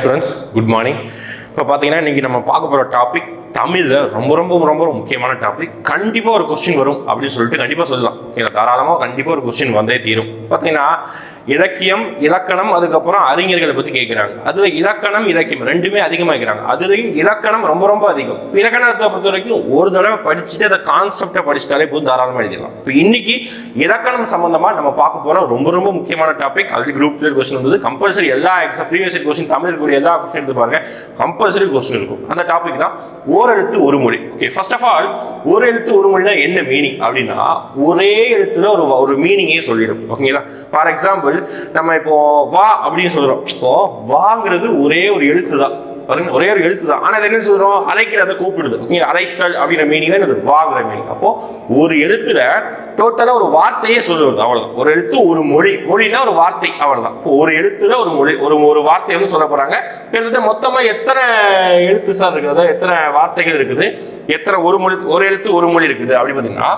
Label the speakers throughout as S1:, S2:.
S1: Students good morning இப்போ பார்த்தீங்கன்னா இன்னைக்கு நம்ம பார்க்க போகிற டாபிக் தமிழில் ரொம்ப ரொம்ப ரொம்ப முக்கியமான டாபிக் கண்டிப்பாக ஒரு கொஸ்டின் வரும் அப்படின்னு சொல்லிட்டு கண்டிப்பாக சொல்லலாம். ஓகேங்களா தாராளமாக கண்டிப்பாக ஒரு கொஸ்டின் வந்தே தீரும். பார்த்தீங்கன்னா இலக்கியம் இலக்கணம் அதுக்கப்புறம் அறிஞர்களை பற்றி கேட்குறாங்க அதில் இலக்கணம் இலக்கியம் ரெண்டுமே அதிகமாக இருக்கிறாங்க அதுலேயும் இலக்கணம் ரொம்ப ரொம்ப அதிகம். இலக்கணத்தை பொறுத்த வரைக்கும் ஒரு தடவை படிச்சுட்டு அதை கான்செப்டை படிச்சுட்டாலே போதும் தாராளமாக எழுதிடலாம். இப்போ இன்னைக்கு இலக்கணம் சம்பந்தமாக நம்ம பார்க்க போகிற ரொம்ப ரொம்ப முக்கியமான டாபிக் அது குரூப் த்ரீ கொஸ்டின் வந்தது. கம்பல்சரி எல்லா எக்ஸாம் ப்ரீவியஸ் கொஸ்டின் தமிழ் இருக்கக்கூடிய எல்லா கொஸ்டின் எடுத்து பாருங்க. கம்பல்சரி கொஸ்டின் இருக்கும். அந்த டாபிக் தான். ஓரெழுத்து ஒரு மொழி. ஓகே ஃபர்ஸ்ட் ஆஃப் ஆல் ஒரு எழுத்து ஒரு மொழினா என்ன மீனிங் அப்படின்னா ஒரே எழுத்துல ஒரு ஒரு மீனிங்கே சொல்லிடும். ஓகேங்களா ஃபார் எக்ஸாம்பிள் நம்ம இப்போ வா அப்படின்னு சொல்றோம். இப்போ வாங்கிறது ஒரே ஒரு எழுத்து தான் பாருங்க ஒரே ஒரு எழுத்து தான். ஆனா அது என்ன சொல்றோம்? அழைக்கிறத கூப்பிடுது. ஓகே அழைத்தல் அப்படிங்கிற மீனிங் தான் இது வாங்குற மீனிங் அப்போ ஒரு எழுத்துல டோட்டலா ஒரு வார்த்தையே சொல்லுவது அவ்வளவுதான். ஒரு எழுத்து ஒரு மொழி. மொழினா ஒரு வார்த்தை அவ்வளவுதான். இப்போ ஒரு எழுத்துல ஒரு மொழி ஒரு ஒரு வார்த்தை வந்து சொல்ல போறாங்க. கிட்டத்தட்ட மொத்தமா எத்தனை எழுத்து சார் இருக்குது? எத்தனை வார்த்தைகள் இருக்குது? எத்தனை ஒரு மொழி ஒரு எழுத்து ஒரு மொழி இருக்குது அப்படி பார்த்தீங்கன்னா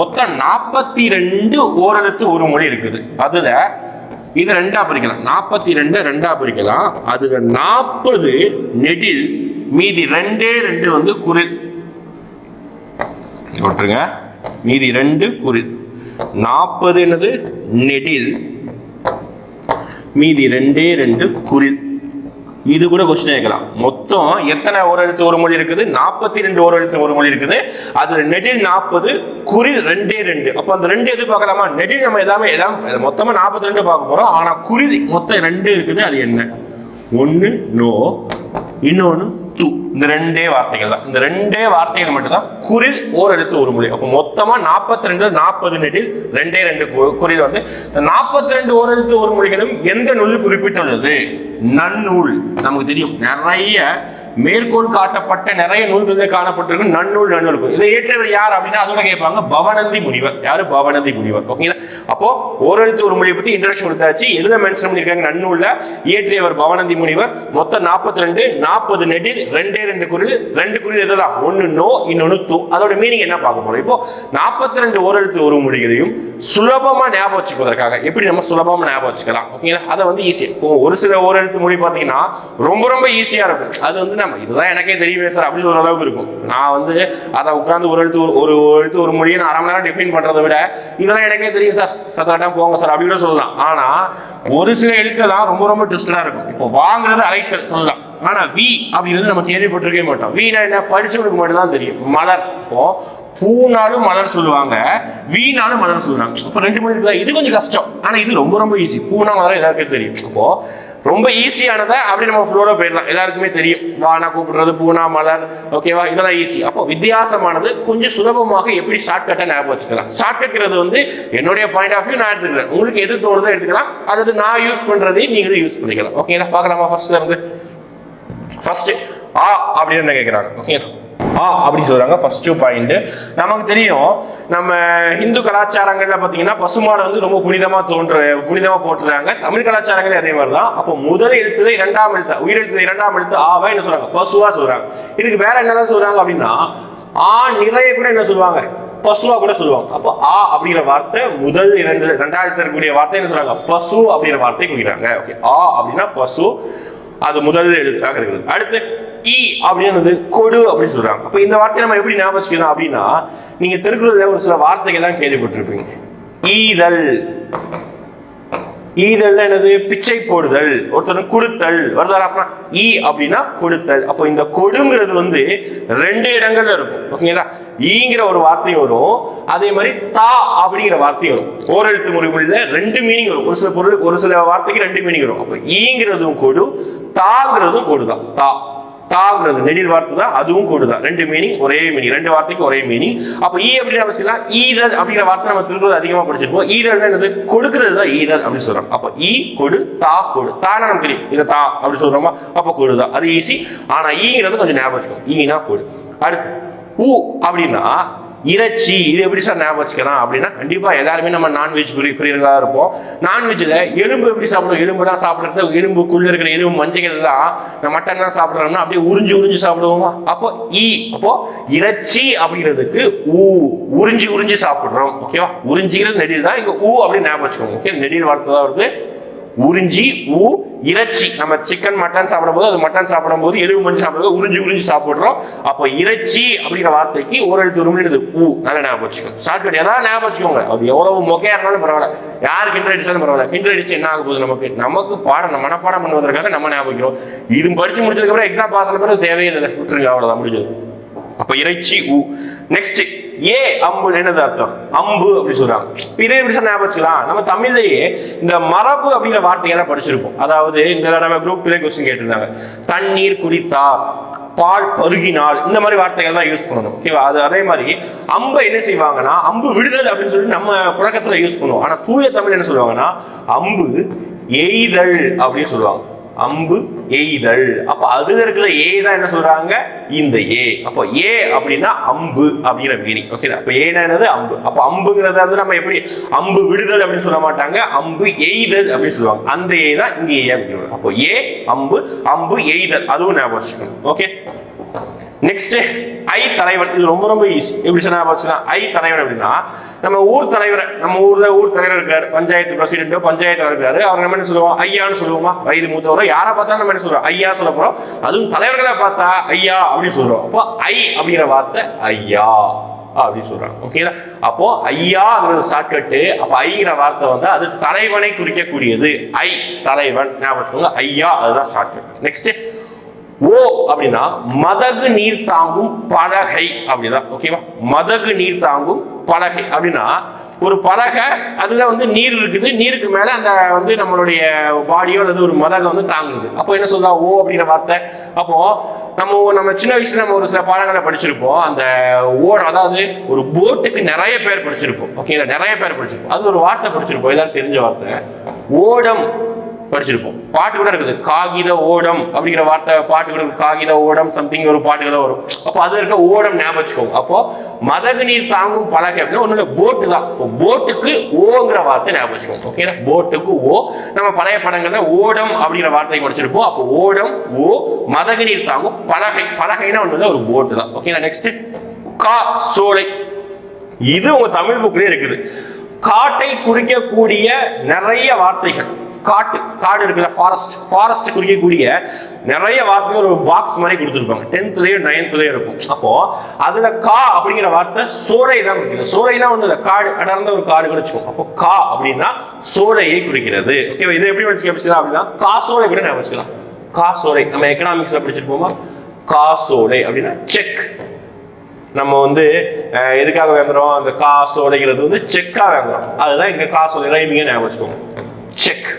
S1: மொத்தம் நாற்பத்தி ரெண்டு ஓரெழுத்து ஒரு மொழி இருக்குது. அதுல இது ரெண்டா பிரிக்கலாம். நாற்பத்தி ரெண்டு ரெண்டா பிரிக்கலாம். அதுல நாற்பது நெடில் மீதி ரெண்டே ரெண்டு வந்து குரில். விட்டுருங்க. மீதி ரெண்டு குரில். நாற்பது என்னது? நெடில். மீதி ரெண்டே ரெண்டு குரில். இது கூட கொஸ்டின் கேட்கலாம். மொத்த மொத்தம் எத்தனை ஒரு எழுத்து ஒரு மொழி இருக்குது? நாற்பத்தி ரெண்டு ஒரு எழுத்து ஒரு மொழி இருக்குது. அதுல நெடில் நாற்பது குறி ரெண்டே ரெண்டு. அப்போ அந்த ரெண்டு எது பார்க்கலாமா? நெடில் நம்ம எல்லாமே எல்லாம் மொத்தமா நாற்பத்தி ரெண்டு பார்க்க போறோம். ஆனா குறி மொத்தம் ரெண்டு இருக்குது. அது என்ன? ஒன்னு நோ. இன்னொன்னு து இந்த ரெண்டே வார்த்தைகள் தான். இந்த ரெண்டே வார்த்தைகள் மட்டும்தான் குரில் ஓர் எழுத்து ஒரு மொழி. அப்போ மொத்தமா நாற்பத்தி ரெண்டு நாற்பது நெடில் ரெண்டே ரெண்டு கு- குறில் வந்து இந்த நாற்பத்தி ரெண்டு ஓர் எழுத்து ஒரு மொழிகளும் எந்த நூல் குறிப்பிட்டுள்ளது? நன்னூல். நமக்கு தெரியும். நிறைய மேற்கோள் காட்டப்பட்ட நிறைய நூல்கள் காணப்பட்டிருக்கும். நன்னூல் நன்னூல் இருக்கும். இதை ஏற்றவர் யார் அப்படின்னா அதோட கேட்பாங்க பவனந்தி முனிவர். யாரு? பவனந்தி முனிவர். ஓகேங்களா? அப்போ ஓரெழுத்து ஒரு மொழியை பத்தி இன்ட்ரடக்ஷன் கொடுத்தாச்சு. எழுத மென்ஷன் பண்ணியிருக்காங்க? நன்னூல்ல இயற்றியவர் பவனந்தி முனிவர். மொத்தம் நாற்பத்தி ரெண்டு நாற்பது நெடில் ரெண்டே ரெண்டு குரு ரெண்டு குரில் எதுதான்? ஒன்னு நோ இன்னொன்னு தூ. அதோட மீனிங் என்ன பார்க்க போறோம்? இப்போ நாற்பத்தி ரெண்டு ஓரெழுத்து ஒரு மொழிகளையும் சுலபமா ஞாபகம் வச்சுக்குவதற்காக. எப்படி நம்ம சுலபமா ஞாபகம் வச்சுக்கலாம்? ஓகேங்களா? அதை வந்து ஈஸி ஒரு சில ஓரெழுத்து மொழி பார்த்தீங்கன்னா ரொம்ப ரொம்ப ஈஸியா இருக்கும். அது வந்து தெரியாமல் இதுதான் எனக்கே தெரியுமே சார் அப்படி சொல்ற அளவுக்கு இருக்கும். நான் வந்து அதை உட்கார்ந்து ஒரு எழுத்து ஒரு- ஒரு ஒரு எழுத்து ஒரு மொழியை நான் அரை மணி நேரம் டிஃபைன் பண்றதை விட இதெல்லாம் எனக்கே தெரியும் சார் சத்தாட்டம் போங்க சார் அப்படி கூட சொல்லலாம். ஆனா ஒரு சில எழுத்துலாம் ரொம்ப ரொம்ப ட்விஸ்டடா இருக்கும். இப்போ வாங்குறது அழைத்தல் சொல்லலாம். ஆனா வி அப்படிங்கிறது நம்ம கேள்விப்பட்டிருக்கவே மாட்டோம். வீணா என்ன? படிச்சவனுக்கு மட்டும் தான் தெரியும். மலர். இப்போ பூனாலும் மலர் சொல்லுவாங்க. வீணாலும் மலர் சொல்லுவாங்க. இப்போ ரெண்டு மணி இது கொஞ்சம் கஷ்டம். ஆனா இது ரொம்ப ரொம்ப ஈஸி பூனா மலர் எல்லாருக்கும் தெரியும். இப்போ ரொம்ப ஈஸியானதை அப்படி நம்ம ஃப்ளோவில் போயிடலாம். எல்லாருக்குமே தெரியும். வானா கூப்பிடுறது பூனா மலர் ஓகேவா இதெல்லாம் ஈஸி அப்போ வித்தியாசமானது கொஞ்சம் சுலபமாக எப்படி ஷார்ட்கட்டை ஞாபகம் வச்சுக்கலாம். ஷார்ட்கட்ங்கிறது வந்து என்னுடைய பாயிண்ட் ஆஃப் வியூ நான் எடுத்துக்கிறேன். உங்களுக்கு எது தோணுதோ எடுத்துக்கலாம். அல்லது நான் யூஸ் பண்ணுறதையும் நீங்களும் யூஸ் பண்ணிக்கலாம். ஓகேங்களா பார்க்கலாமா? ஃபர்ஸ்ட்ல இருந்து. ஃபர்ஸ்ட் ஆ அப்படின்னு என்ன கேட்குறாங்க ஓகே ஆ அப்படி சொல்றாங்க. ஃபர்ஸ்ட் பாயிண்ட் நமக்கு தெரியும் நம்ம இந்து கலாச்சாரங்கள்ல பாத்தீங்கன்னா பசுமாடு வந்து ரொம்ப புனிதமா தோன்ற புனிதமா போட்டுறாங்க தமிழ் கலாச்சாரங்களே அதே மாதிரி தான் அப்போ முதல் எழுத்து இரண்டாம் எழுத்து உயிரெழுத்து இரண்டாம் எழுத்து ஆவா என்ன சொல்றாங்க? பசுவா சொல்றாங்க. இதுக்கு வேற என்னதான் சொல்றாங்க அப்படின்னா ஆ நிறைய கூட என்ன சொல்லுவாங்க? பசுவா கூட சொல்லுவாங்க. அப்போ ஆ அப்படிங்கிற வார்த்தை முதல் இரண்டு ரெண்டாயிரத்தி இருக்கக்கூடிய வார்த்தை என்ன சொல்றாங்க? பசு அப்படிங்கிற வார்த்தை குறிக்கிறாங்க. ஓகே ஆ அப்படின்னா பசு அது முதல் எழுத்தாக இருக்குது. அடுத்து இ அப்படின்னு கொடு அப்படின்னு சொல்றாங்க. அப்ப இந்த வார்த்தையை நம்ம எப்படி ஞாபகம் வச்சுக்கணும் அப்படின்னா நீங்க தெருக்குறதுல ஒரு சில வார்த்தைகள் எல்லாம் கேள்விப்பட்டிருப்பீங்க. ஈதல். ஈதல் என்னது? பிச்சை போடுதல். ஒருத்தர் கொடுத்தல். வருதாரா? அப்படின்னா ஈ அப்படின்னா கொடுத்தல். அப்போ இந்த கொடுங்கிறது வந்து ரெண்டு இடங்கள்ல இருக்கும். ஓகேங்களா? ஈங்கிற ஒரு வார்த்தையும் வரும். அதே மாதிரி தா அப்படிங்கிற வார்த்தையும் வரும். ஓரெழுத்து முறைகளில் ரெண்டு மீனிங் வரும். ஒரு சில பொருள் ஒரு சில வார்த்தைக்கு ரெண்டு மீனிங் வரும். அப்போ ஈங்கிறதும் கொடு தாங்கிறதும் கொடுதான். தா. தாங்கிறது நெடில் வார்த்தை தான் அதுவும் கொடுதான். ரெண்டு மீனிங் ஒரே மீனிங் ரெண்டு வார்த்தைக்கு ஒரே மீனிங் அப்ப e ஈ அப்படின்னு நம்ம வச்சுக்கலாம் ஈரல் அப்படிங்கிற வார்த்தை நம்ம திருக்குறள் அதிகமா படிச்சிருப்போம். ஈரல் என்னது? கொடுக்கிறது தான் ஈரல் அப்படின்னு சொல்றோம். அப்ப ஈ கொடு தா கொடு. தானா நமக்கு தெரியும். இதை தா அப்படின்னு சொல்றோமா? அப்ப கொடுதான். அது ஈஸி ஆனா e ஈங்கிறது கொஞ்சம் ஞாபகம் ஈனா கொடு. அடுத்து ஊ அப்படின்னா இறைச்சி இது எப்படி சார் ஞாபகம் வச்சுக்கலாம்? அப்படின்னா கண்டிப்பாக எல்லாருமே நம்ம நான்வெஜ் பிரியர்களாக இருப்போம். நான்வெஜ்ல எலும்பு எப்படி சாப்பிடுவோம்? எலும்பு தான் சாப்பிட்றது. எலும்புக்குள்ளே இருக்கிற எலும்பு மஞ்சள் தான் நம்ம மட்டன் தான் சாப்பிட்றோம்னா அப்படியே உறிஞ்சு உறிஞ்சு சாப்பிடுவோமா? அப்போ ஈ அப்போ இறைச்சி அப்படிங்கிறதுக்கு ஊ உறிஞ்சி உறிஞ்சி சாப்பிட்றோம். ஓகேவா? உறிஞ்சிக்கிறது நெடில் தான். இங்கே ஊ அப்படின்னு ஞாபகம் வச்சுக்கோங்க. ஓகே? நெடில் வார்த்தை தான் வருது. உறிஞ்சி ஊ இறைச்சி. நம்ம சிக்கன் மட்டன் சாப்பிடும்போது அது மட்டன் சாப்பிடும்போது எலும்பு மஞ்சள் சாப்பிடும்போது உறிஞ்சி உறிஞ்சி சாப்பிடுறோம். அப்போ இறைச்சி அப்படிங்கிற வார்த்தைக்கு ஒரு எழுத்து ஒரு மணி ஊ. நல்லா ஞாபகம் வச்சுக்கோங்க. ஷார்ட்கட் ஏதாவது ஞாபகம் வச்சுக்கோங்க. அது எவ்வளவு மொக்கையா இருந்தாலும் பரவாயில்ல. யார் கிண்டர் அடிச்சாலும் பரவாயில்ல. கிண்டர் அடிச்சு என்ன ஆக போகுது நமக்கு? நமக்கு பாடம் நம்ம மனப்பாடம் பண்ணுவதற்காக நம்ம ஞாபகம் இது படிச்சு முடிச்சதுக்கப்புறம் எக்ஸாம் பாஸ் ஆன பிறகு தேவையில்லை விட்டுருங்க அவ்வளோதான் முடிஞ்சது. அப்போ இறைச்சி ஊ. நெக்ஸ்ட் ஏ அம்பு என்னது அர்த்தம்? அம்பு அப்படின்னு சொல்றாங்க. இதே எப்படி சொன்னா ஞாபகம் வச்சுக்கலாம்? நம்ம தமிழையே இந்த மரபு அப்படிங்கிற வார்த்தையெல்லாம் படிச்சிருப்போம். அதாவது இந்த நம்ம குரூப் பிள்ளை கொஸ்டின் கேட்டிருந்தாங்க. தண்ணீர் குடித்தார் பால் பருகினால். இந்த மாதிரி வார்த்தைகள் தான் யூஸ் பண்ணணும். ஓகேவா அது அதே மாதிரி அம்பை என்ன செய்வாங்கன்னா அம்பு விடுதல் அப்படின்னு சொல்லிட்டு நம்ம புழக்கத்துல யூஸ் பண்ணுவோம். ஆனா தூய தமிழ் என்ன சொல்லுவாங்கன்னா அம்பு எய்தல் அப்படின்னு சொல்லுவாங்க. அம்பு எய்தல். அப்ப அதுல இருக்கிற ஏ தான் என்ன சொல்றாங்க? இந்த ஏ அப்போ ஏ அப்படின்னா அம்பு அப்படிங்கிற மீனிங் ஓகே அப்ப ஏனா என்னது? அம்பு. அப்ப அம்புங்கிறத வந்து நம்ம எப்படி அம்பு விடுதல் அப்படின்னு சொல்ல மாட்டாங்க. அம்பு எய்தல் அப்படின்னு சொல்லுவாங்க. அந்த ஏ தான் இங்க ஏ அப்படின்னு அப்போ ஏ அம்பு அம்பு எய்தல். அதுவும் ஞாபகம் வச்சுக்கணும். ஓகே நெக்ஸ்ட் ஐ தலைவன். இது ரொம்ப ரொம்ப ஈஸி எப்படி சொன்னா வச்சுன்னா ஐ தலைவன் அப்படின்னா நம்ம ஊர் தலைவர் நம்ம ஊர்ல ஊர் தலைவர் இருக்காரு. பஞ்சாயத்து பிரசிடென்ட்டோ பஞ்சாயத்து இருக்காரு. அவர் நம்ம என்ன சொல்லுவோம்? ஐயான்னு சொல்லுவோமா? வயது மூத்தவரோ? யாரை பார்த்தா நம்ம என்ன சொல்றோம்? ஐயா சொல்ல போறோம். அதுவும் தலைவர்களை பார்த்தா ஐயா அப்படின்னு சொல்றோம். அப்போ ஐ அப்படிங்கிற வார்த்தை ஐயா அப்படின்னு சொல்றாங்க. ஓகேங்களா அப்போ ஐயாங்கிறது ஷார்ட்கட்டு அப்ப ஐங்கிற வார்த்தை வந்து அது தலைவனை குறிக்கக்கூடியது. ஐ தலைவன். ஞாபகம் ஐயா அதுதான் ஷார்ட்கட் நெக்ஸ்ட் ஓ அப்படின்னா மதகு நீர் தாங்கும் பலகை அப்படிதான் ஓகேவா மதகு நீர் தாங்கும் பலகை. அப்படின்னா ஒரு பலகை அதுல வந்து நீர் இருக்குது. நீருக்கு மேல அந்த வந்து நம்மளுடைய பாடியோ அல்லது ஒரு மதகை வந்து தாங்குது. அப்போ என்ன சொல்றா? ஓ அப்படின்ற வார்த்தை. அப்போ நம்ம நம்ம சின்ன வயசுல நம்ம ஒரு சில பாடங்களை படிச்சிருப்போம். அந்த ஓட அதாவது ஒரு போட்டுக்கு நிறைய பேர் படிச்சிருப்போம். ஓகேங்களா நிறைய பேர் படிச்சிருப்போம். அது ஒரு வார்த்தை படிச்சிருப்போம். எல்லாரும் தெரிஞ்ச வார்த்தை. ஓடம் படிச்சிருப்போம். பாட்டு கூட இருக்குது காகித ஓடம் அப்படிங்கிற வார்த்தை பாட்டு கூட காகித ஓடம் சம்திங் ஒரு பாட்டு கூட வரும். அப்போ அது இருக்க ஓடம் ஞாபகம் வச்சுக்கோங்க. அப்போ மதகு நீர் தாங்கும் பலகை அப்படின்னா ஒண்ணு போட்டு தான். இப்போ போட்டுக்கு ஓங்கிற வார்த்தை ஞாபகம் வச்சுக்கோங்க போட்டுக்கு ஓ. நம்ம பழைய படங்கள்ல ஓடம் அப்படிங்கிற வார்த்தையை படிச்சிருப்போம். அப்போ ஓடம் ஓ மதகு நீர் தாங்கும் பலகை. பலகைனா ஒண்ணு ஒரு போட்டு தான். ஓகேங்களா நெக்ஸ்ட் கா சோலை. இது உங்க தமிழ் புக்லயே இருக்குது. காட்டை குறிக்கக்கூடிய நிறைய வார்த்தைகள். காட்டு காடு இருக்குல்ல ஃபாரஸ்ட் ஃபாரஸ்ட் குறிக்கக்கூடிய நிறைய வார்த்தைகள் ஒரு பாக்ஸ் மாதிரி கொடுத்துருப்பாங்க. டென்த்லயோ நைன்த்லயோ இருக்கும். அப்போ அதுல கா அப்படிங்கிற வார்த்தை சோலை தான் குறிக்கிறது சோலைனா ஒண்ணு இல்லை. காடு அடர்ந்த ஒரு காடு கூட வச்சுக்கோங்க. அப்போ கா அப்படின்னா சோலையை குறிக்கிறது. ஓகே இதை எப்படி வச்சுக்கலாம் அப்படின்னா காசோலை கூட நான் வச்சுக்கலாம். காசோலை நம்ம எக்கனாமிக்ஸ்ல படிச்சிருப்போமா? காசோலை அப்படின்னா செக் நம்ம வந்து எதுக்காக வாங்குறோம்? அந்த காசோலைங்கிறது வந்து செக்காக வாங்குறோம். அதுதான் இங்க காசோலை ரைமிங்க ஞாபகம் வச்சுக்கோங்க. செக்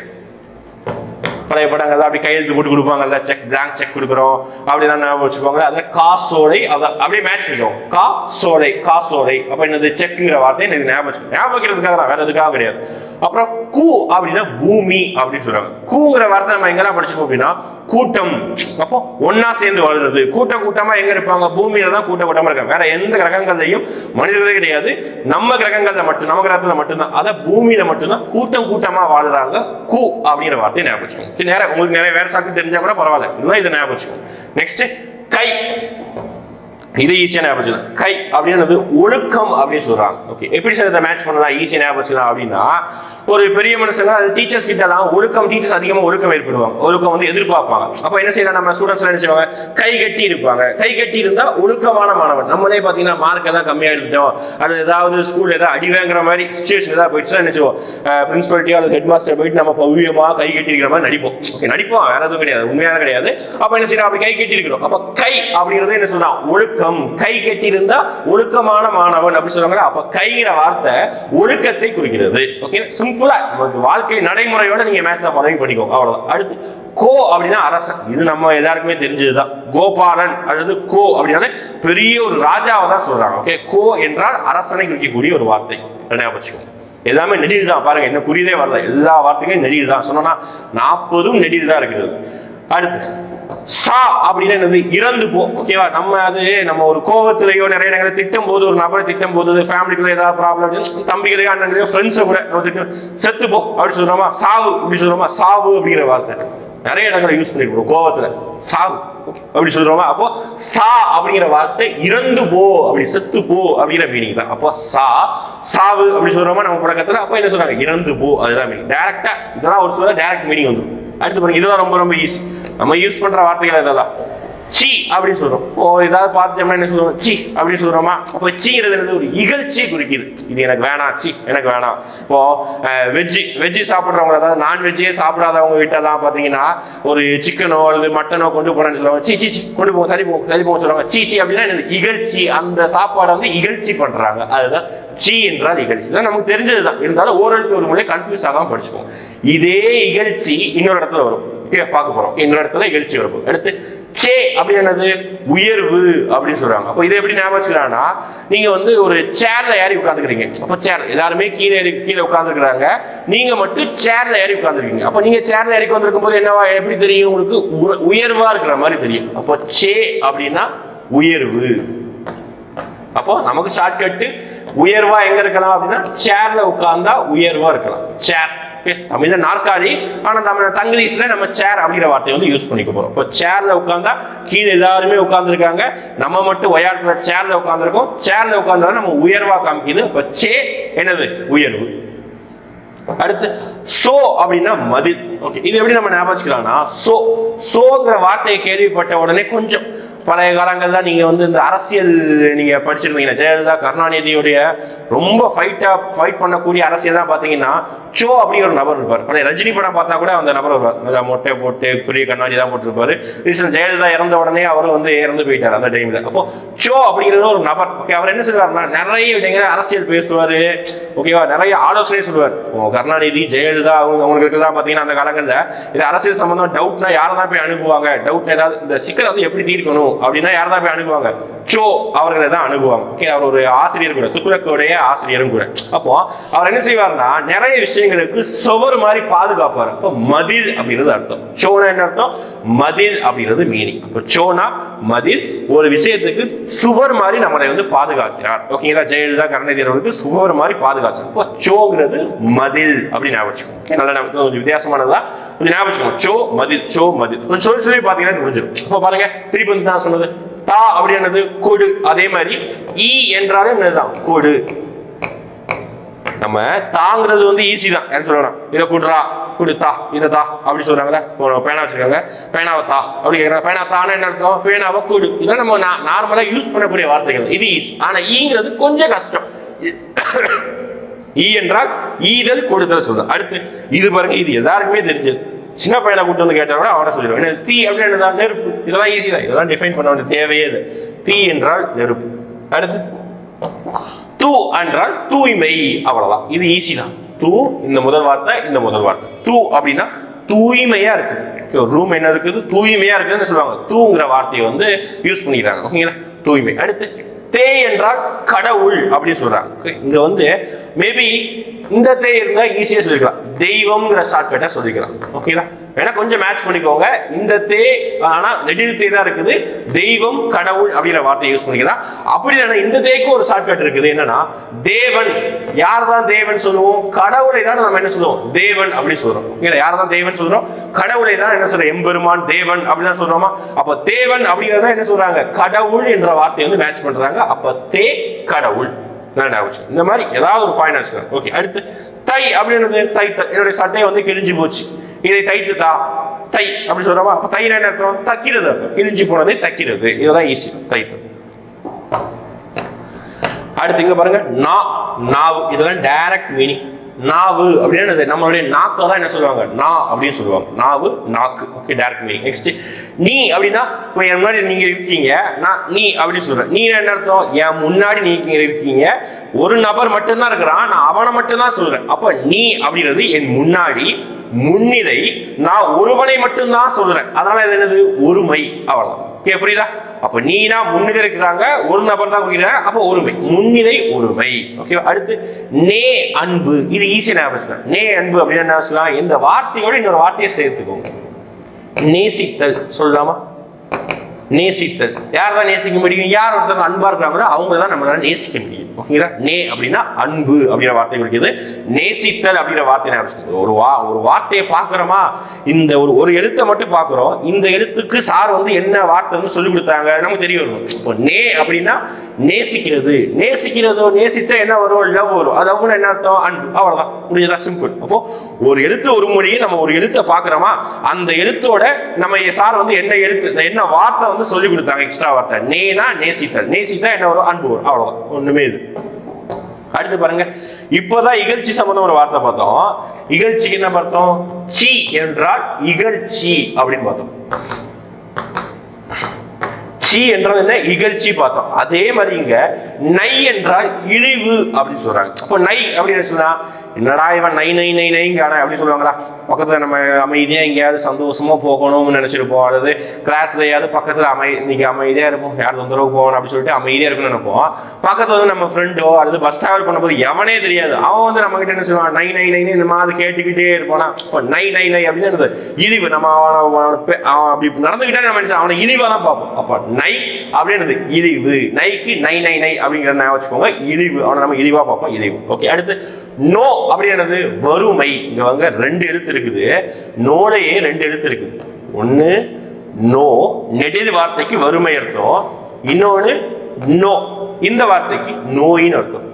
S1: பழைய படங்கள்ல அப்படி கையெழுத்து போட்டு கொடுப்பாங்கல்ல செக் பிளாங்க் செக் கொடுக்குறோம். அப்படிதான் ஞாபகம் வச்சுக்கோங்க அது காசோலை அதை அப்படியே மேட்ச் பண்ணுவோம் கா சோலை காசோலை. அப்ப என்னது? செக்குங்கிற வார்த்தை எனக்கு ஞாபகம் வச்சுக்கோங்க. ஞாபகம் வைக்கிறதுக்காக தான் வேற எதுக்காக கிடையாது. அப்புறம் கூ அப்படின்னா பூமி அப்படின்னு சொல்றாங்க கூங்கிற வார்த்தை நம்ம எங்கெல்லாம் படிச்சுக்கோம் அப்படின்னா கூட்டம். அப்போ ஒன்னா சேர்ந்து வாழ்றது. கூட்ட கூட்டமா எங்க இருப்பாங்க? பூமியில தான் கூட்ட கூட்டமா இருக்காங்க. வேற எந்த கிரகங்கள்லையும் மனிதர்களே கிடையாது. நம்ம கிரகங்கள்ல மட்டும் நம்ம கிரகத்துல மட்டும்தான். அதை பூமியில மட்டும்தான் கூட்டம் கூட்டமா வாழ்றாங்க. கூ அப்படிங்கிற வார்த்தையை ஞாபகம் வச்சுக்கோங்க. நேரம் உங்களுக்கு நிறைய வேற சாக்கு தெரிஞ்சா கூட பரவாயில்ல. இதுதான் இதை ஞாபகம் வச்சுக்கோங்க. நெக்ஸ்ட் கை. இது ஈஸியா ஞாபகம் வச்சுக்கலாம் கை அப்படின்றது ஒழுக்கம் அப்படின்னு சொல்றாங்க. ஓகே எப்படி சார் இதை மேட்ச் பண்ணலாம்? ஈஸியா ஞாபகம் வச்சுக்கலாம் அப்படின்னா ஒரு பெரிய மனுஷங்க அது டீச்சர்ஸ் கிட்ட எல்லாம் ஒழுக்கம் டீச்சர்ஸ் அதிகமா ஒழுக்கம் ஏற்படுவாங்க. ஒழுக்கம் வந்து எதிர்பார்ப்பாங்க. அப்ப என்ன செய்யலாம்? நம்ம ஸ்டூடெண்ட்ஸ் என்ன செய்வாங்க? கை கட்டி இருப்பாங்க. கை கட்டி இருந்தா ஒழுக்கமான மாணவன். நம்மளே பாத்தீங்கன்னா மார்க் எல்லாம் கம்மியா எடுத்துட்டோம். அது ஏதாவது ஸ்கூல்ல ஏதாவது அடிவேங்கிற மாதிரி சுச்சுவேஷன் ஏதாவது போயிடுச்சுன்னா என்ன செய்வோம்? பிரின்சிபல்ட்டியோ அல்லது ஹெட் மாஸ்டர் போயிட்டு நம்ம பவ்யமா கை கட்டி இருக்கிற மாதிரி நடிப்போம். ஓகே நடிப்போம். வேற எதுவும் கிடையாது. உண்மையாக கிடையாது. அப்ப என்ன செய்யணும் அப்படி கை கட்டி இருக்கிறோம் அப்ப கை அப்படிங்கிறது என்ன சொல்றான்? ஒழுக்கம் கை கட்டியிருந்தா ஒழுக்கமான மாணவன் அப்படின்னு சொல்றாங்க அப்ப கைங்கிற வார்த்தை ஒழுக்கத்தை குறிக்கிறது. ஓகே சிம்பிளா நமக்கு வாழ்க்கை நடைமுறையோட நீங்க மேட்ச் தான் பதவி பண்ணிக்கோங்க அவ்வளவுதான். அடுத்து கோ அப்படின்னா அரசன். இது நம்ம எல்லாருக்குமே தெரிஞ்சதுதான். கோபாலன் அல்லது கோ அப்படின்னா பெரிய ஒரு ராஜாவை தான் சொல்றாங்க. ஓகே கோ என்றால் அரசனை குறிக்கக்கூடிய ஒரு வார்த்தை. ஞாபகம் வச்சுக்கோங்க எல்லாமே நெடில் தான் பாருங்க என்ன குறியதே வரல. எல்லா வார்த்தைக்கும் நெடில் தான் சொன்னோம்னா நாற்பதும் நெடில் தான் இருக்கிறது. அடுத்து சா அப்படின்னு என்னது? இறந்து போ. ஓகேவா நம்ம அது நம்ம ஒரு கோவத்திலேயோ நிறைய இடங்களை திட்டம் போது ஒரு நபரை திட்டம் போது ஃபேமிலிக்குள்ள ஏதாவது ப்ராப்ளம் தம்பிகளையோ அண்ணங்களையோ ஃப்ரெண்ட்ஸை கூட நம்ம திட்டம் செத்து போ அப்படின்னு சொல்றோமா? சாவு இப்படி சொல்றோமா? சாவு அப்படிங்கிற வார்த்தை. நிறைய இடங்களை யூஸ் பண்ணிருக்கோம் கோவத்துல. சாவு அப்படி சொல்றோமா? அப்போ சா அப்படிங்கிற வார்த்தை இறந்து போ அப்படி செத்து போ அப்படிங்கிற மீனிங் தான். அப்போ சா சாவு அப்படி சொல்றோமா? நம்ம பழக்கத்துல அப்போ என்ன சொல்றாங்க? இறந்து போ. அதுதான் மீனிங் டேரக்டா இதெல்லாம் ஒரு சொல்ல டேரக்ட் மீனிங் வந்துடும் அடுத்து பாருங்க இதெல்லாம் ரொம்ப ரொம்ப ஈஸி நம்ம யூஸ் பண்ற வார்த்தைகள் இதெல்லாம் சி அப்படின்னு சொல்றோம். ஓ ஏதாவது பார்த்தோம்னா என்ன சொல்லுவோம் சி அப்படின்னு சொல்றோமா? அப்போ சீங்கிறது என்னது? ஒரு இகழ்ச்சியை குறிக்குது. இது எனக்கு வேணாம். சி எனக்கு வேணாம். இப்போ வெஜ்ஜு வெஜ்ஜு சாப்பிட்றவங்க அதாவது நான்வெஜ்ஜே சாப்பிடாதவங்க வீட்டெல்லாம் பார்த்தீங்கன்னா ஒரு சிக்கனோ அல்லது மட்டனோ கொண்டு போகிறேன்னு சொல்லுவாங்க. சி சி சி கொண்டு போவோம் சரி போவோம் சரி போவோம் சொல்லுவாங்க. சி சி அப்படின்னா என்னது? இகழ்ச்சி. அந்த சாப்பாடை வந்து இகழ்ச்சி பண்றாங்க. அதுதான் சி என்றால் இகழ்ச்சி. தான் நமக்கு தெரிஞ்சது தான் இருந்தாலும் ஓரளவுக்கு ஒரு முறை கன்ஃபியூஸ் ஆகாம படிச்சுக்கோம் இதே இகழ்ச்சி இன்னொரு இடத்துல வரும். ஓகே பார்க்க போறோம். இன்னொரு இடத்துல எழுச்சி வரும் அடுத்து சே அப்படி என்னது? உயர்வு அப்படின்னு சொல்றாங்க. அப்போ இதை எப்படி ஞாபகம் வச்சுக்கலாம்னா நீங்க வந்து ஒரு சேர்ல ஏறி உட்காந்துக்கிறீங்க அப்போ சேர் எல்லாருமே கீழே ஏறி கீழே உட்காந்துருக்கிறாங்க நீங்க மட்டும் சேர்ல ஏறி உட்காந்துருக்கீங்க அப்போ நீங்க சேர்ல ஏறி உட்காந்துருக்கும் போது என்னவா எப்படி தெரியும் உங்களுக்கு? உ- உயர்வா இருக்கிற மாதிரி தெரியும். அப்போ சே அப்படின்னா உயர்வு. அப்போ நமக்கு ஷார்ட்கட்டு உயர்வா எங்க இருக்கலாம் அப்படின்னா சேர்ல உட்கார்ந்தா உயர்வா இருக்கலாம். சேர் ஓகே தமிழ்ல நாற்காலி ஆனா நம்ம தங்கிலீஷ்ல நம்ம சேர் அப்படிங்கிற வார்த்தையை வந்து யூஸ் பண்ணிக்க போறோம். இப்போ சேர்ல உட்காந்தா கீழே எல்லாருமே உட்காந்துருக்காங்க நம்ம மட்டும் உயரத்துல சேர்ல உட்காந்துருக்கோம் சேர்ல உட்கார்ந்தா நம்ம உயர்வா காமிக்குது. அப்ப சே என்னது? உயர்வு. அடுத்து சோ அப்படின்னா மதில். ஓகே இது எப்படி நம்ம ஞாபகம் வச்சுக்கலாம்னா சோ சோங்கிற வார்த்தையை கேள்விப்பட்ட உடனே கொஞ்சம் பழைய காலங்கள்ல நீங்க வந்து இந்த அரசியல் நீங்க படிச்சிருந்தீங்கன்னா ஜெயலலிதா கருணாநிதியுடைய ரொம்ப ஃபைட்டா ஃபைட் பண்ணக்கூடிய அரசியல் தான் பாத்தீங்கன்னா சோ அப்படிங்கிற ஒரு நபர் இருப்பார். பழைய ரஜினி படம் பார்த்தா கூட அந்த நபர் வருவார். மொட்டை போட்டு பெரிய கண்ணாடி தான் போட்டிருப்பாரு. ரீசன் ஜெயலலிதா இறந்த உடனே அவரும் வந்து இறந்து போயிட்டார் அந்த டைம்ல அப்போ சோ அப்படிங்கிற ஒரு நபர். ஓகே அவர் என்ன சொல்லுவாருன்னா நிறைய விடங்க அரசியல் பேசுவாரு. ஓகேவா நிறைய ஆலோசனை சொல்லுவார். கருணாநிதி ஜெயலலிதா அவங்க அவங்களுக்கு தான் பாத்தீங்கன்னா அந்த காலங்களில் இது அரசியல் சம்பந்தம் டவுட்னா யாரை தான் போய் அனுப்புவாங்க டவுட் ஏதாவது இந்த சிக்கல் வந்து எப்படி தீர்க்கணும்? அப்படின்னா யார் தான் போய் அணுகுவாங்க? சோ அவர்களை தான் அணுகுவாங்க. ஓகே அவர் ஒரு ஆசிரியர் கூட துக்குலக்குடைய ஆசிரியரும் கூட. அப்போ அவர் என்ன செய்வார்னா நிறைய விஷயங்களுக்கு சுவர் மாதிரி பாதுகாப்பார். அப்போ மதில் அப்படிங்கிறது அர்த்தம். சோனா என்ன அர்த்தம்? மதில் அப்படிங்கிறது மீனிங் அப்போ சோனா மதில் ஒரு விஷயத்துக்கு சுவர் மாதிரி நம்மளை வந்து பாதுகாக்கிறார். ஓகேங்களா ஜெயலலிதா கருணாநிதி அவர்களுக்கு சுவர் மாதிரி பாதுகாச்சார் அப்போ சோங்கிறது மதில் அப்படின்னு ஞாபகம் வச்சுக்கோங்க. நல்லா ஞாபகம் கொஞ்சம் வித்தியாசமானதா கொஞ்சம் ஞாபகம் வச்சுக்கோங்க. சோ மதில் சோ மதில். கொஞ்சம் சொல்லி சொல்லி பார்த்தீங்கன்னா புரிஞ்சிடும். அப்போ பாருங்க திருப்பி வந்து நான் சொன்னது? தா அப்படி என்னது? கொடு. அதே மாதிரி ஈ என்றாலும் என்னதுதான்? கொடு. நம்ம தாங்கிறது வந்து ஈஸி தான். என்ன சொல்லணும் இதை கொடுறா கொடுத்தா தா. இதை தா. அப்படி சொல்றாங்களே பேனா வச்சிருக்காங்க. பேனாவை தா. அப்படி கேட்குறாங்க பேனா தானே என்ன இருக்கும் பேனாவை கொடு. இதெல்லாம் நம்ம நார்மலா யூஸ் பண்ணக்கூடிய வார்த்தைகள். இது ஈஸி ஆனா ஈங்கிறது கொஞ்சம் கஷ்டம். ஈ என்றால் ஈதல் கொடுத்தல் சொல்றேன் அடுத்து இது பாருங்க இது எல்லாருக்குமே தெரிஞ்சது. சின்ன பையனை கூட்டு வந்து கேட்டால் கூட அவனை சொல்லிடுவேன். தீ அப்படின்னு என்னதான் நெருப்பு. இதெல்லாம் ஈஸி தான். இதெல்லாம் டிஃபைன் பண்ண வேண்டிய தேவையே இது தீ என்றால் நெருப்பு. அடுத்து தூ என்றால் தூய்மை அவ்வளவுதான். இது ஈஸி தான். தூ இந்த முதல் வார்த்தை இந்த முதல் வார்த்தை. தூ அப்படின்னா தூய்மையா இருக்குது. ரூம் என்ன இருக்குது? தூய்மையா இருக்குதுன்னு சொல்லுவாங்க. தூங்கிற வார்த்தையை வந்து யூஸ் பண்ணிக்கிறாங்க. ஓகேங்களா? தூய்மை. அடுத்து தே என்றால் கடவுள் அப்படின்னு சொல்றாங்க. இங்க வந்து மேபி இந்த தே இருந்தா ஈஸியா சொல்லிக்கலாம். தெய்வம்ங்கிற ஷார்ட்கட்டா சொல்லிக்கலாம். ஓகேங்களா வேணா கொஞ்சம் மேட்ச் பண்ணிக்கோங்க. இந்த தே ஆனா நெடில் தே தான் இருக்குது. தெய்வம் கடவுள் அப்படிங்கிற வார்த்தையை யூஸ் பண்ணிக்கலாம் அப்படி இல்லைன்னா இந்த தேக்கு ஒரு ஷார்ட்கட் இருக்குது. என்னன்னா தேவன். யார் தான் தேவன் சொல்லுவோம்? கடவுளை தான் நம்ம என்ன சொல்லுவோம்? தேவன் அப்படின்னு சொல்றோம். ஓகேங்களா யார் தான் தேவன் சொல்றோம்? கடவுளை தான் என்ன சொல்ற எம்பெருமான் தேவன் அப்படிதான் சொல்றோமா? அப்ப தேவன் அப்படிங்கிறத என்ன சொல்றாங்க? கடவுள் என்ற வார்த்தையை வந்து மேட்ச் பண்றாங்க. அப்ப தே கடவுள். இந்த மாதிரி ஏதாவது ஒரு பாயிண்ட் வச்சுக்கலாம் ஓகே அடுத்து தை அப்படின்றது தை தை. என்னுடைய சட்டை வந்து கிழிஞ்சு போச்சு. இதை தைத்து தா தை அப்படி சொல்றோமா? அப்ப தைனா என்ன அர்த்தம்? தைக்கிறது. அர்த்தம் கிழிஞ்சு போனதை தைக்கிறது. இதுதான் ஈஸி தைத்து அடுத்து இங்க பாருங்க. நா நாவு. இதெல்லாம் டைரக்ட் மீனிங் நாவு அப்படின்னா என்னது? நம்மளுடைய நாக்கை தான் என்ன சொல்லுவாங்க? நா அப்படின்னு சொல்லுவாங்க. நாவு நாக்கு. ஓகே டைரக்ட் மீனிங் நெக்ஸ்ட் நீ அப்படின்னா இப்போ என் முன்னாடி நீங்க இருக்கீங்க. நான் நீ அப்படின்னு சொல்றேன். நீ என்ன அர்த்தம்? என் முன்னாடி நீங்க இருக்கீங்க. ஒரு நபர் மட்டும்தான் இருக்கிறான். நான் அவனை மட்டும்தான் சொல்றேன். அப்ப நீ அப்படின்றது என் முன்னாடி முன்னிலை. நான் ஒருவனை மட்டும்தான் சொல்றேன். அதனால இது என்னது? ஒருமை. அவ்வளவுதான். ஓகே புரியுதா? அப்ப நீனா முன்னிலை இருக்கிறாங்க ஒரு நபர் தான் குறிக்கிறாங்க அப்ப ஒருமை. முன்னிலை ஒருமை. ஓகேவா அடுத்து நே அன்பு. இது ஈஸியா ஞாபகம் பேசலாம் நே அன்பு அப்படின்னு என்ன சொல்லலாம் இந்த வார்த்தையோட இன்னொரு வார்த்தையை சேர்த்துக்கோங்க. நேசித்தல். சொல்லலாமா? நேசித்தல். யார் தான் நேசிக்க முடியும்? யார் ஒருத்தவங்க அன்பா இருக்கிறாங்களோ அவங்க தான் நம்மளால நேசிக்க முடியும். ஓகேங்களா? நே அப்படின்னா அன்பு அப்படிங்கிற வார்த்தை குறிக்குது நேசித்தல் அப்படிங்கிற வார்த்தை ஞாபகம் ஒரு வா ஒரு வார்த்தையை பார்க்குறோமா? இந்த ஒரு ஒரு எழுத்தை மட்டும் பார்க்குறோம். இந்த எழுத்துக்கு சார் வந்து என்ன வார்த்தைன்னு சொல்லி கொடுத்தாங்க. நமக்கு தெரிய வரும். இப்போ நே அப்படின்னா நேசிக்கிறது. நேசிக்கிறதோ நேசித்தா என்ன வரும்? லவ் வரும். அது அவங்க என்ன அர்த்தம்? அன்பு. அவ்வளவுதான். முடிஞ்சதா சிம்பிள் அப்போ ஒரு எழுத்து ஒரு மொழியை நம்ம ஒரு எழுத்தை பாக்குறோமா அந்த எழுத்தோட நம்ம சார் வந்து என்ன எழுத்து என்ன வார்த்தை வந்து சொல்லி கொடுத்தாங்க எக்ஸ்ட்ரா வார்த்தை. நேனா நேசித்தல். நேசித்தா என்ன வரும்? அன்பு வரும். அவ்வளவுதான். ஒண்ணுமே இது அடுத்து பாருங்க. இப்போதான் இகழ்ச்சி சம்பந்தம் ஒரு வார்த்தை பார்த்தோம். இகழ்ச்சிக்கு என்ன பார்த்தோம்? சி என்றால் இகழ்ச்சி அப்படின்னு பார்த்தோம். சி என்றால் என்ன? இகழ்ச்சி பார்த்தோம். அதே மாதிரி இங்க நை என்றால் இழிவு அப்படின்னு சொல்றாங்க. அப்போ நை அப்படின்னு சொன்னா என்னடா இவன் நை நை நை நைங்கான அப்படின்னு சொல்லுவாங்களா? பக்கத்துல நம்ம அமைதியா எங்கேயாவது சந்தோஷமா போகணும்னு நினைச்சிருப்போம் அல்லது கிளாஸ்லயாவது பக்கத்துல அமை இன்னைக்கு அமைதியா இருப்போம். யார் தொந்தரவு போகணும் அப்படின்னு சொல்லிட்டு அமைதியா இருக்கும்னு நினைப்போம். பக்கத்துல வந்து நம்ம ஃப்ரெண்டோ அல்லது பஸ் டிராவல் பண்ணும்போது எவனே தெரியாது. அவன் வந்து நம்ம கிட்ட என்ன சொல்லுவான்? நை நை நை இந்த மாதிரி கேட்டுக்கிட்டே இருப்பானா? இப்போ நை நை நை அப்படின்னு என்னது? இழிவு. நம்ம அவனை அவன் அப்படி நடந்துக்கிட்டா நம்ம என்ன அவனை இழிவா தான் பார்ப்போம். அப்ப நை அப்படின்றது இழிவு. நைக்கு நை நை நை அப்படிங்கிற நான் வச்சுக்கோங்க. இழிவு. அவனை நம்ம இழிவா பார்ப்போம். இழிவு. ஓகே அடுத்து நோ அப்படியானது வறுமை. இங்க வாங்க ரெண்டு எழுத்து இருக்குது. நோலையே ரெண்டு எழுத்து இருக்குது. ஒன்னு நோ. நெடிது வார்த்தைக்கு வறுமை அர்த்தம். இன்னொன்னு நோ. இந்த வார்த்தைக்கு நோயின்னு அர்த்தம்.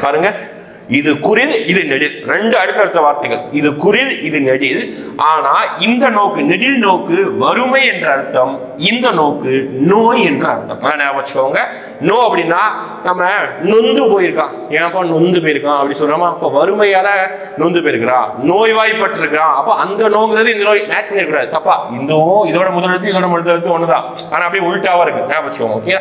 S1: பாருங்க. இது குறில் இது நெடில். ரெண்டு அடுத்தடுத்த வார்த்தைகள். இது குறில் இது நெடில். ஆனா இந்த நோக்கு நெடில் நோக்கு வறுமை என்ற அர்த்தம் இந்த நோக்கு நோய் என்ற அர்த்தம். ஞாபகம் வச்சுக்கோங்க. நோ அப்படின்னா நம்ம நொந்து போயிருக்கான் ஏன்ப்பா நொந்து போயிருக்கான் அப்படி சொல்றோமா? அப்ப வறுமையால நொந்து போயிருக்கிறான் நோய்வாய்ப்பட்டிருக்கிறான் அப்ப அந்த நோங்கிறது இந்த நோய் மேட்ச் பண்ணிருக்கூடாது தப்பா. இந்த இதோட முதலெழுத்து இதோட முதலெழுத்து ஒண்ணுதான். ஆனா அப்படியே உள்டாவா இருக்கு. ஞாபகம் வச்சுக்கோங்க ஓகே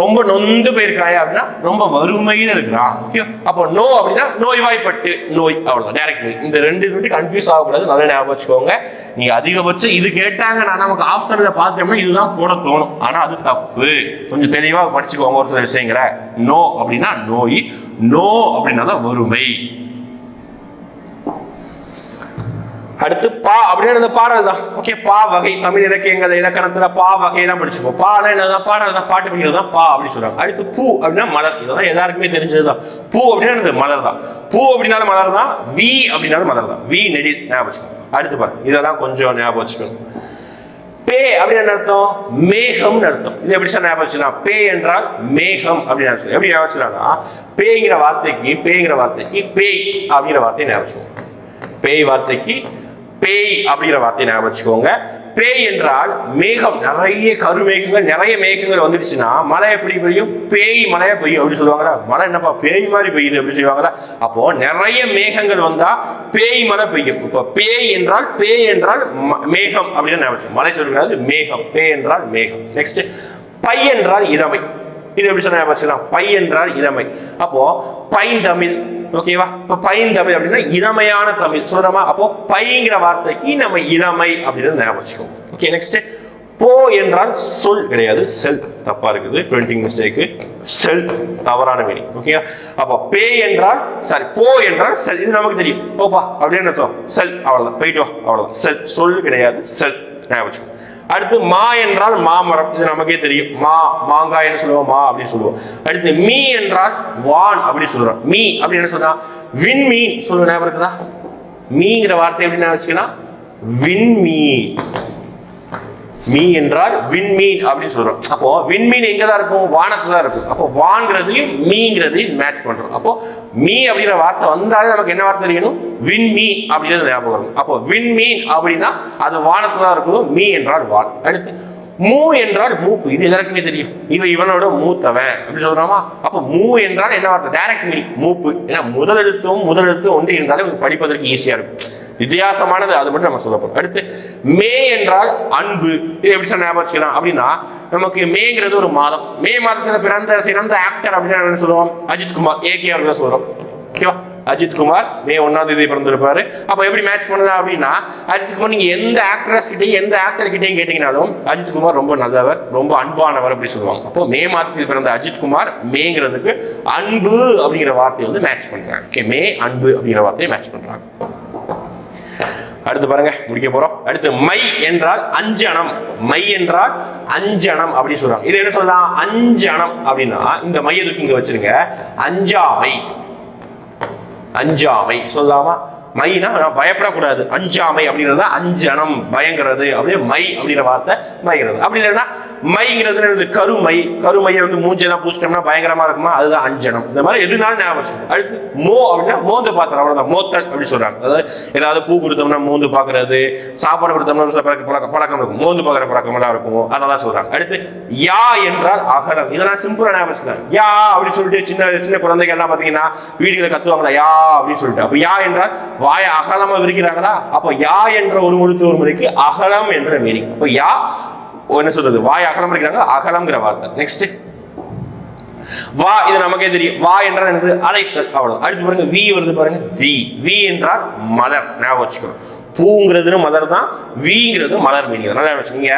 S1: ரொம்ப நொந்து போயிருக்காயா அப்படின்னா ரொம்ப வறுமையில இருக்கிறான். ஓகே அப்போ நோ அப்படின்னா நோய்வாய்ப்பட்டு நோய் அவ்வளவுதான். டேரக்ட் நோய். இந்த ரெண்டு இது வந்து கன்ஃபியூஸ் ஆகக்கூடாது நல்லா ஞாபகம் வச்சுக்கோங்க. நீங்க அதிகபட்சம் இது கேட்டாங்க நான் நமக்கு ஆப்ஷன்ல பார்த்தோம்னா இதுதான் போட தோணும். ஆனா அது தப்பு. கொஞ்சம் தெளிவாக படிச்சுக்கோங்க ஒரு சில விஷயங்களை. நோ அப்படின்னா நோய் நோ அப்படின்னா தான் வறுமை. அடுத்து பா அப்படின்னு அந்த பாடல் தான் ஓகே பா வகை தமிழ் இலக்கியங்கள் இலக்கணத்துல பா வகையெல்லாம் படிச்சுப்போம். பானா என்னதான் பாடல் தான் பாட்டு படிக்கிறது தான் பா அப்படின்னு சொல்றாங்க. அடுத்து பூ அப்படின்னா மலர். இதெல்லாம் எல்லாருக்குமே தெரிஞ்சதுதான். பூ அப்படின்னா மலர் தான் பூ அப்படின்னாலும் மலர் தான் வி அப்படின்னாலும் மலர் தான் வி நெடி ஞாபகம் வச்சுக்கணும் அடுத்து பாருங்க. இதெல்லாம் கொஞ்சம் ஞாபகம் வச்சுக்கணும் பே அப்படின்னு என்ன அர்த்தம்? மேகம்னு அர்த்தம். இது எப்படி சார் ஞாபகம் வச்சுக்கலாம்? பே என்றால் மேகம் அப்படின்னு எப்படி ஞாபகம் வச்சுக்கலாம்னா பேங்கிற வார்த்தைக்கு பேங்கிற வார்த்தைக்கு பேய் அப்படிங்கிற வார்த்தையை ஞாபகம் பேய் வார்த்தைக்கு பேய் அப்படிங்கிற வார்த்தையை ஞாபகம் வச்சுக்கோங்க. பேய் என்றால் மேகம் நிறைய கருமேகங்கள் நிறைய மேகங்கள் வந்துடுச்சுன்னா மழை எப்படி பெய்யும்? பேய் மழையா பெய்யும் அப்படின்னு சொல்லுவாங்களா மழை என்னப்பா பேய் மாதிரி பெய்யுது அப்படி சொல்லுவாங்களா அப்போ நிறைய மேகங்கள் வந்தா பேய் மழை பெய்யும். இப்போ பேய் என்றால் பேய் என்றால் ம- மேகம் அப்படின்னு ஞாபகம் மழை சொல்லக்கூடாது மேகம். பேய் என்றால் மேகம். நெக்ஸ்ட் பை என்றால் இளமை. இது எப்படி சொன்னா வச்சுக்கலாம். பை என்றால் இளமை. அப்போ பைந்தமிழ் ஓகேவா இப்ப பைந்தமிழ் அப்படின்னா இளமையான தமிழ். சொல்றோமா? அப்போ பைங்கிற வார்த்தைக்கு நம்ம இளமை அப்படின்னு ஞாபகம் வச்சுக்கோம் ஓகே நெக்ஸ்ட் போ என்றால் சொல் கிடையாது. செல் தப்பா இருக்குது. பிரிண்டிங் மிஸ்டேக் செல் தவறான மீனிங் ஓகே அப்போ பே என்றால் சாரி போ என்றால் செல் இது நமக்கு தெரியும். போப்பா அப்படின்னு அர்த்தம். செல் அவ்வளவுதான். போயிட்டு வா அவ்வளவுதான். செல் சொல் கிடையாது. செல் ஞாபகம் வச்சுக்கோ. அடுத்து மா என்றால் மாமரம். இது நமக்கே தெரியும். மா மாங்காய்னு சொல்லுவோம்? மா அப்படின்னு சொல்லுவோம். அடுத்து மீ என்றால் வான் அப்படி சொல்றோம். மீ அப்படி என்ன சொன்னா விண்மீன் சொல்லுவோம் ஞாபகம் இருக்குதா? மீங்கிற வார்த்தை எப்படி ஞாபகம் வச்சுக்கணும் விண்மீன் மீ என்றால் விண்மீன் அப்படின்னு சொல்றோம். அப்போ விண்மீன் எங்க தான் இருக்கும்? வானத்துல தான் இருக்கும். அப்போ வான்கிறதையும் மீங்கிறதையும் மேட்ச் பண்றோம். அப்போ மீ அப்படிங்கிற வார்த்தை வந்தாலே நமக்கு என்ன வார்த்தை தெரியணும் விண்மீ அப்படிங்கிறது ஞாபகம் வரும். அப்போ விண்மீன் அப்படின்னா அது வானத்துல தான் இருக்கும். மீ என்றால் வான். அடுத்து மூ என்றால் மூப்பு. இது எல்லாருக்குமே தெரியும். இவன் இவனோட மூத்தவன் அப்படி சொல்றாமா? அப்ப மூ என்றால் என்ன வார்த்தை? டைரக்ட் மீனிங் மூப்பு. ஏன்னா முதல் எழுத்தும் முதல் எழுத்தும் ஒன்று இருந்தாலே உங்களுக்கு படிப்பதற்கு ஈஸியா இருக்கும். வித்தியாசமானது. அது மட்டும் நம்ம சொல்ல போறோம். அடுத்து மே என்றால் அன்பு. இது எப்படி சொன்ன ஞாபகம் வச்சுக்கலாம் அப்படின்னா நமக்கு மேங்கிறது ஒரு மாதம். மே மாதத்துல பிறந்த சிறந்த ஆக்டர் அப்படின்னு என்ன சொல்லுவோம்? அஜித் குமார் ஏகே அவர்கள் சொல்றோம் ஓகேவா அஜித் குமார் மே ஒன்னாம் தேதி பிறந்திருப்பாரு. அப்ப எப்படி மேட்ச் பண்ணுதா அப்படின்னா அஜித் குமார் நீங்க எந்த ஆக்ட்ரஸ் கிட்டையும் எந்த ஆக்டர் கிட்டையும் கேட்டீங்கனாலும் அஜித் குமார் ரொம்ப நல்லவர் ரொம்ப அன்பானவர் அப்படி சொல்லுவாங்க. அப்போ மே மாதத்தில் பிறந்த அஜித் குமார் மேங்கிறதுக்கு அன்பு அப்படிங்கிற வார்த்தையை வந்து மேட்ச் பண்றாங்க ஓகே மே அன்பு அப்படிங்கிற வார்த்தையை மேட்ச் பண்றாங்க. அடுத்து பாருங்க முடிக்க போறோம். அடுத்து மை என்றால் அஞ்சனம். மை என்றால் அஞ்சனம் அப்படி சொல்றாங்க. இது என்ன சொல்லலாம்? அஞ்சனம் அப்படின்னா இந்த மையத்துக்கு இங்க வச்சிருங்க? அஞ்சாமை. அஞ்சாமை சொல்லலாமா? மைனா நான் பயப்படக்கூடாது. அஞ்சாமை அப்படிங்கிறது அஞ்சனம் பயங்கிறது அப்படியே மை அப்படிங்கிற வார்த்தை பயங்கிறது அப்படி இல்லைன்னா மைங்கிறது கருமை கருமையை வந்து மூஞ்செல்லாம் பூச்சிட்டோம்னா பயங்கரமா இருக்குமா? அதுதான் அஞ்சனம். இந்த மாதிரி எதுனாலும் ஞாபகம் அடுத்து மோ அப்படின்னா மோந்து பாத்திரம் அவ்வளவுதான். மோத்தல் அப்படி சொல்றாங்க. அதாவது ஏதாவது பூ கொடுத்தோம்னா மோந்து பாக்குறது சாப்பாடு கொடுத்தோம்னா சில பழக்க பழக்கம் பழக்கம் இருக்கும். மோந்து பாக்குற பழக்கம் எல்லாம் இருக்கும். அதெல்லாம் சொல்றாங்க. அடுத்து யா என்றால் அகலம். இதெல்லாம் சிம்பிளா ஞாபகம் யா அப்படின்னு சொல்லிட்டு சின்ன சின்ன குழந்தைகள் எல்லாம் பாத்தீங்கன்னா வீடுகளை கத்துவாங்களா? யா அப்படின்னு சொல்லிட்டு. அப்ப யா என்றால் வாய அகலமா விரிக்கிறாங்களா? அப்ப யா என்ற ஒரு முழுத்து ஒரு முறைக்கு அகலம் என்ற மீனிங் அப்ப யா என்ன சொல்றது? வாய் அகலம் இருக்கிறாங்க அகலம்ங்கிற வார்த்தை. நெக்ஸ்ட் வா இது நமக்கே தெரியும். வா என்றால் என்னது? அழைத்தல். அவ்வளவு அடுத்து பாருங்க வி வருது பாருங்க. வி. வி என்றால் மலர். ஞாபகம் வச்சுக்கணும். பூங்கிறது மலர் தான் வீங்கிறது மலர் மீனிங் நல்லா வச்சுக்கோங்க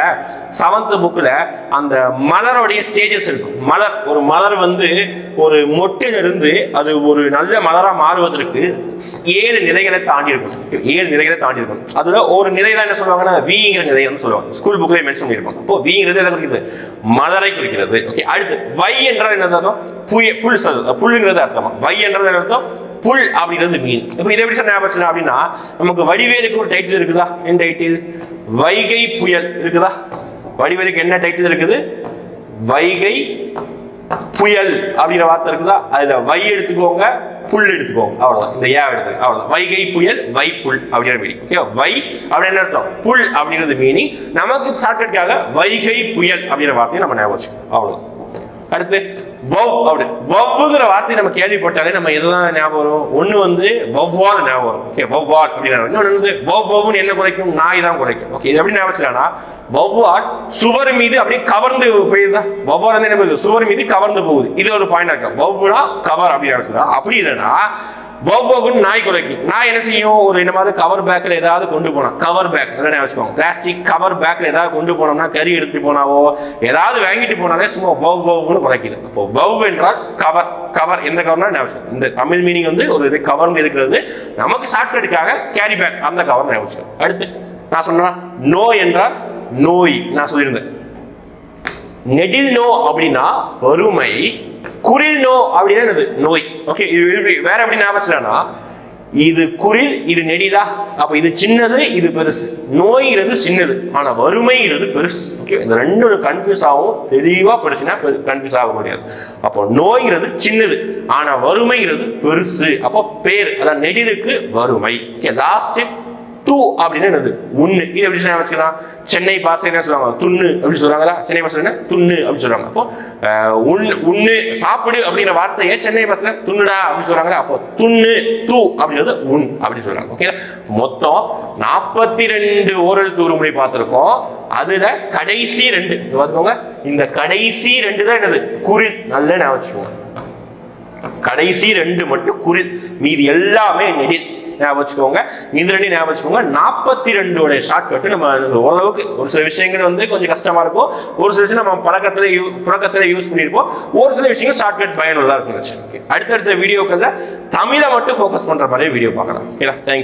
S1: செவன்த் புக்ல அந்த மலருடைய ஸ்டேஜஸ் இருக்கும் மலர் ஒரு மலர் வந்து ஒரு மொட்டிலிருந்து அது ஒரு நல்ல மலரா மாறுவதற்கு ஏழு நிலைகளை தாண்டி இருக்கும் ஏழு நிலைகளை தாண்டி இருக்கும் அதுல ஒரு நிலையில என்ன சொல்லுவாங்கன்னா வீங்கிற நிலைன்னு சொல்லுவாங்க. ஸ்கூல் புக்லேயே மென்ஷன் பண்ணியிருப்பாங்க அப்போ வீங்கிறது எதை குறிக்கிறது மலரை குறிக்கிறது. ஓகே அடுத்து வை என்றால் என்ன அர்த்தம்? புய புல் புல்லுங்கிறது அர்த்தமா? வை என்றால் என்ன அர்த்தம்? புல் அப்படின்றது மீன் இப்போ இதை எப்படி சொன்ன ஞாபகம் அப்படின்னா நமக்கு வடிவேலுக்கு ஒரு டைட்டில் இருக்குதா? என்ன டைட்டில் வைகை புயல் இருக்குதா? வடிவேலுக்கு என்ன டைட்டில் இருக்குது? வைகை புயல் அப்படிங்கிற வார்த்தை இருக்குதா? அதுல வை எடுத்துக்கோங்க புல் எடுத்துக்கோங்க. அவ்வளவுதான். இந்த ஏ எடுத்து அவ்வளவுதான். வைகை புயல் வை புல் அப்படிங்கிற மீனிங் ஓகே வை அப்படின்னு என்ன அர்த்தம்? புல் அப்படிங்கிறது மீனிங் நமக்கு ஷார்ட்கட்காக வைகை புயல் அப்படிங்கிற வார்த்தையை நம்ம ஞாபகம் வச்சுக்கணும். அவ்வளவுதான். அடுத்து வவ் அப்படி. வவ்வுங்கிற வார்த்தை நம்ம கேள்விப்பட்டாலே நம்ம எதுதான் ஞாபகம் வரும்? ஒன்று வந்து வவ்வால் ஞாபகம் வரும். ஓகே வவ்வால் அப்படின்னு இன்னொன்று வந்து வவ்வுன்னு என்ன குறைக்கும்? நாய் தான் குறைக்கும். ஓகே இது எப்படி ஞாபகம் வவ்வால் சுவர் மீது அப்படியே கவர்ந்து போயிருதா வவ்வால் வந்து என்ன பண்ணுது? சுவர் மீது கவர்ந்து போகுது. இது ஒரு பாயிண்ட் இருக்கு. வவ்வுனா கவர் அப்படின்னு வச்சுக்கலாம். அப்படி இல்லைன்னா வவ்வகுன்னு நாய் குறைக்கும் நாய் என்ன செய்யும்? ஒரு இந்த கவர் பேக்கில் ஏதாவது கொண்டு போனோம் கவர் பேக் என்ன வச்சுக்கோங்க பிளாஸ்டிக் கவர் பேக்கில் ஏதாவது கொண்டு போனோம்னா கறி எடுத்துட்டு போனாவோ ஏதாவது வாங்கிட்டு போனாலே சும்மா வவ் வவ்னு குறைக்குது. அப்போ வவ் என்றால் கவர் கவர் எந்த கவர்னா ஞாபகம் இந்த தமிழ் மீனிங் வந்து ஒரு இது கவர்னு இருக்கிறது நமக்கு ஷார்ட்கட்டுக்காக கேரி பேக் அந்த கவர் ஞாபகம் அடுத்து நான் சொன்னேன் நோ என்றால் நோய் நான் சொல்லியிருந்தேன். நெடில் நோ அப்படின்னா வறுமை குரில் நோ அப்படின்னா என்னது? நோய். ஓகே இது வேற எப்படி ஞாபகம் இது குரில் இது நெடிதா அப்ப இது சின்னது இது பெருசு. நோய்ங்கிறது சின்னது. ஆனா வறுமைங்கிறது பெருசு. ஓகே இந்த ரெண்டும் கன்ஃபியூஸ் ஆகும் தெளிவா படிச்சுன்னா கன்ஃபியூஸ் ஆக முடியாது. அப்போ நோய்ங்கிறது சின்னது. ஆனா வறுமைங்கிறது பெருசு. அப்போ பேர் அதான் நெடிதுக்கு வறுமை. ஓகே லாஸ்ட் டூ அப்படின்னு என்னது? ஒன்னு இது எப்படி சொன்னா வச்சுக்கலாம்? சென்னை பாசை என்ன சொல்லுவாங்க. துண்ணு அப்படி சொல்றாங்களா சென்னை பாசை என்ன? துண்ணு அப்படின்னு சொல்றாங்க. அப்போ அஹ், ஒண்ணு சாப்பிடு அப்படிங்கிற வார்த்தையை சென்னை பாசையில துண்ணுடா அப்படின்னு சொல்றாங்களா அப்போ துண்ணு டூ அப்படிங்கிறது உண் அப்படின்னு சொல்றாங்க. ஓகே மொத்தம் நாற்பத்தி ரெண்டு ஓரல் தூறுமுறை பார்த்திருக்கோம். அதுல கடைசி ரெண்டு. பார்த்துக்கோங்க. இந்த கடைசி ரெண்டு தான் என்னது? குரில். நல்ல நான் வச்சுக்கோங்க. கடைசி ரெண்டு மட்டும் குரில். மீதி எல்லாமே நெடில். ஞாபகம் வச்சுக்கோங்க. இந்த ரெண்டு ஞாபகம் வச்சுக்கோங்க. நாற்பத்தி ஷார்ட் கட்டு நம்ம ஓரளவுக்கு ஒரு சில விஷயங்கள் வந்து கொஞ்சம் கஷ்டமா இருக்கும். ஒரு சில விஷயம் நம்ம பழக்கத்துல யூ புழக்கத்துல யூஸ் பண்ணியிருப்போம் ஒரு சில விஷயங்கள் ஷார்ட்கட் பயனுள்ளதா இருக்கும் வச்சுக்கோங்க அடுத்தடுத்த வீடியோக்கள்ல தமிழை மட்டும் ஃபோக்கஸ் பண்ற மாதிரி வீடியோ பார்க்கலாம். ஓகேங்களா தேங்க்யூ